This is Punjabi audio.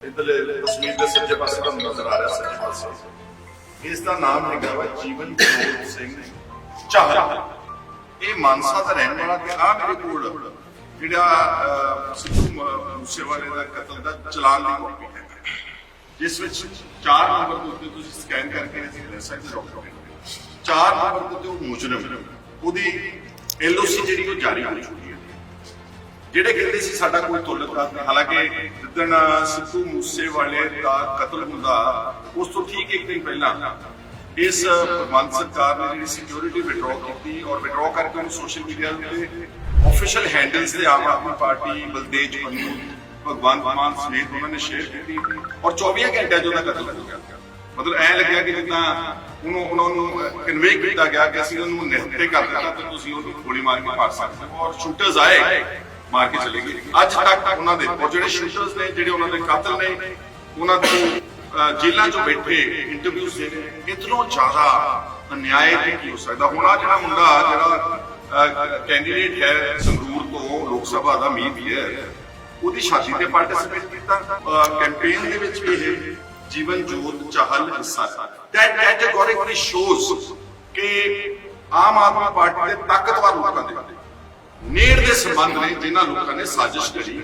ਇਧਰਲੇ ਤਸਵੀਰ ਦੇ ਸੱਜੇ ਪਾਸੇ ਤੁਹਾਨੂੰ ਨਜ਼ਰ ਆ ਰਿਹਾ, ਸੱਜੇ ਪਾਸੇ। ਇਸ ਦਾ ਨਾਮ ਹੈਗਾ ਵਾ ਜੀਵਨ ਜੋਤ ਸਿੰਘ ਚਾਹਲ ਇਹ ਮਾਨਸਾ ਦਾ ਰਹਿਣ ਵਾਲਾ ਤੇ ਆ ਮੇਰੇ ਕੋਲ ਜਿਹੜਾ ਸਿੱਧੂ ਮ- ਮੂਸੇਵਾਲੇ ਦਾ ਕਤਲ ਦਾ ਚਲਾਨ ਦੀ ਕਾਪੀ ਹੈ। ਜਿਸ ਵਿੱਚ 4 ਨੰਬਰ ਦੇ ਉੱਤੇ ਤੁਸੀਂ ਸਕੈਨ ਕਰਕੇ ਅਸੀਂ ਲੈ ਸਕਦੇ ਹੋ। ਡਾਕੂਮੈਂਟ 4 ਨੰਬਰ ਦੇ ਉੱਤੇ ਉਹ ਮੁਜਰਮ। ਉਹਦੀ ਐਲਓਸੀ ਜਿਹੜੀ ਉਹ ਜਾਰੀ ਹੋ ਚੁੱਕੀ ਜਿਹੜੇ ਕਹਿੰਦੇ ਸੀ ਸਾਡਾ ਕੋਈ ਤੁਲਕਤ ਹਾਲਾਂਕਿ ਜਿੱਦਣ ਸਿੱਧੂ ਮੂਸੇਵਾਲੇ ਦਾ ਕਤਲ ਹੁੰਦਾ, ਉਸ ਤੋਂ ਠੀਕ ਇੱਕ ਦਿਨ ਪਹਿਲਾਂ ਇਸ ਭਗਵੰਤ ਸਰਕਾਰ ਨੇ ਜਿਹੜੀ ਸਿਕਿਉਰਿਟੀ ਵਿਡਰਾਅ ਕੀਤੀ ਔਰ ਵਿਡਰਾਅ ਕਰਕੇ ਉਹਨੂੰ ਸੋਸ਼ਲ ਮੀਡੀਆ ਉੱਤੇ ਆਫੀਸ਼ੀਅਲ ਹੈਂਡਲਸ ਤੇ ਆਮ ਆਦਮੀ ਪਾਰਟੀ ਬਲਦੇਜ ਪੰਨੂ, ਭਗਵੰਤ ਮਾਨ ਸਮੇਤ ਉਹਨਾਂ ਨੇ ਸ਼ੇਅਰ ਕੀਤੀ ਔਰ 24 ਘੰਟਿਆਂ 'ਚ ਉਹਦਾ ਕਤਲ ਹੋ ਗਿਆ। ਮਤਲਬ ਐ ਲੱਗਿਆ ਕਿ ਜਿੱਦਾਂ ਉਹਨੂੰ ਉਹਨਾਂ ਨੂੰ ਕਨਵੇ ਕੀਤਾ ਗਿਆ ਕਿ ਅਸੀਂ ਉਹਨੂੰ ਨਿਹੱਤੇ ਕਰ ਦਿੱਤਾ ਤੇ ਤੁਸੀਂ ਉਹਨੂੰ ਗੋਲੀ ਮਾਰ ਕੇ ਮਾਰ ਸਕਦੇ ਹੋ। ਔਰ ਸ਼ੂਟਰਸ ਆਏ ਮਾਰ ਕੇ ਚਲੇ ਗਏ। ਅੱਜ ਤੱਕ ਉਹਨਾਂ ਦੇ ਔਰ ਜਿਹੜੇ ਸ਼ੂਟਰਸ ਨੇ, ਜਿਹੜੇ ਉਹਨਾਂ ਦੇ ਕਾਤਲ ਨੇ, ਉਹਨਾਂ ਦੇ ਜੇਲ੍ਹਾਂ 'ਚੋਂ ਬੈਠੇ ਇੰਟਰਵਿਊਜ਼ ਦੇ ਰਹੇ ਇਤਨੋਂ ਜ਼ਿਆਦਾ ਅਨਿਆਏ ਤੇ ਕੀ ਹੋ ਸਕਦਾ? ਹੁਣ ਆਹ ਜਿਹੜਾ ਮੁੰਡਾ, ਜਿਹੜਾ ਕੈਂਡੀਡੇਟ ਹੈ ਸੰਗਰੂਰ ਤੋਂ, ਲੋਕ ਸਭਾ ਦਾ ਮੀਤ ਹੈ, ਉਹਦੀ ਸ਼ਾਦੀ ਤੇ ਪਾਰਟਿਸਿਪੇਟ ਕੀਤਾ। ਕੈਂਪੇਨ ਦੇ ਵਿੱਚ ਵੀ ਇਹ ਜੀਵਨ ਜੋਤ ਚਾਹਲ ਹਿੱਸਾ ਦੈਟ ਕੈਟੇਗੋਰਿਕਲੀ ਸ਼ੋਜ਼ ਕਿ ਆਮ ਆਦਮੀ ਪਾਰਟੀ ਦੇ ਤਾਕਤਵਰ ਲੋਕਾਂ ਦੇ ਦੇ ਸੰਬੰਧ ਨੇ ਜਿਨ੍ਹਾਂ ਲੋਕਾਂ ਨੇ ਸਾਜ਼ਿਸ਼ ਕਰੀ।